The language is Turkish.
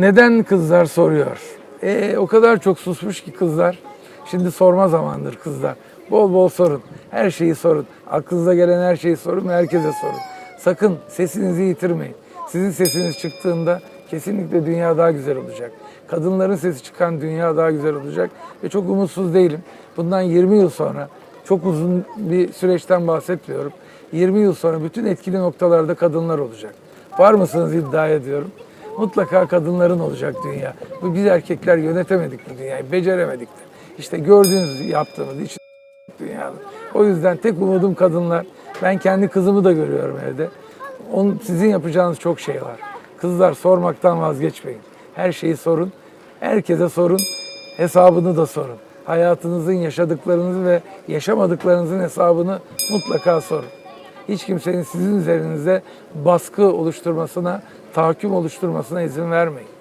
Neden kızlar soruyor? E, o kadar çok susmuş ki kızlar. Şimdi sorma zamandır kızlar. Bol bol sorun. Her şeyi sorun. Aklınıza gelen her şeyi sorun ve herkese sorun. Sakın sesinizi yitirmeyin. Sizin sesiniz çıktığında kesinlikle dünya daha güzel olacak. Kadınların sesi çıkan dünya daha güzel olacak. Ve çok umutsuz değilim. Bundan 20 yıl sonra çok uzun bir süreçten bahsetmiyorum. 20 yıl sonra bütün etkili noktalarda kadınlar olacak. Var mısınız iddia ediyorum. Mutlaka kadınların olacak dünya. Bu biz erkekler yönetemedik bu dünyayı, beceremedik de. İşte gördüğünüz yaptığımız için dünyada. O yüzden tek umudum kadınlar. Ben kendi kızımı da görüyorum evde. Onun, sizin yapacağınız çok şey var. Kızlar sormaktan vazgeçmeyin. Her şeyi sorun. Herkese sorun. Hesabını da sorun. Hayatınızın yaşadıklarınızı ve yaşamadıklarınızın hesabını mutlaka sorun. Hiç kimsenin sizin üzerinizde baskı oluşturmasına, tahakküm oluşturmasına izin vermeyin.